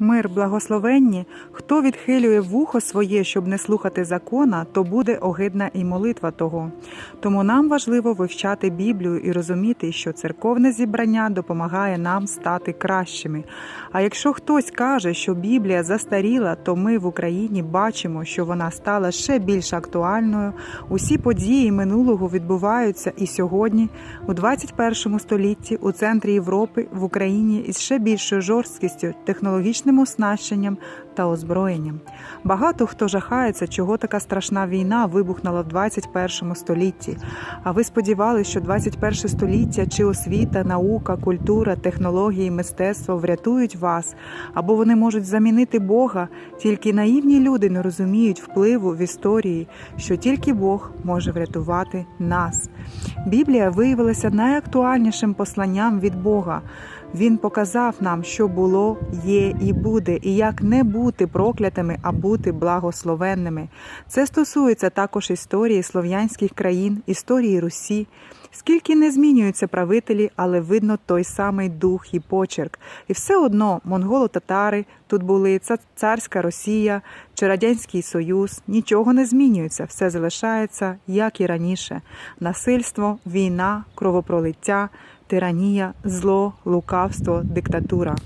Мир благословенні, хто відхилює вухо своє, щоб не слухати закона, то буде огидна і молитва того. Тому нам важливо вивчати Біблію і розуміти, що церковне зібрання допомагає нам стати кращими. А якщо хтось каже, що Біблія застаріла, то ми в Україні бачимо, що вона стала ще більш актуальною. Усі події минулого відбуваються і сьогодні, у 21 столітті, у центрі Європи, в Україні із ще більшою жорсткістю, технологічним оснащенням та озброєнням. Багато хто жахається, чого така страшна війна вибухнула в 21 столітті. А ви сподівалися, що 21 століття чи освіта, наука, культура, технології, мистецтво врятують вас, або вони можуть замінити Бога. Тільки наївні люди не розуміють впливу в історії, що тільки Бог може врятувати нас. Біблія виявилася найактуальнішим посланням від Бога. Він показав нам, що було, є і буде, і як не бути проклятими, а бути благословенними. Це стосується також історії слов'янських країн, історії Русі. Скільки не змінюються правителі, але видно той самий дух і почерк. І все одно монголо-татари тут були, царська Росія чи Радянський Союз. Нічого не змінюється, все залишається, як і раніше: насильство, війна, кровопролиття, тиранія, зло, лукавство, диктатура.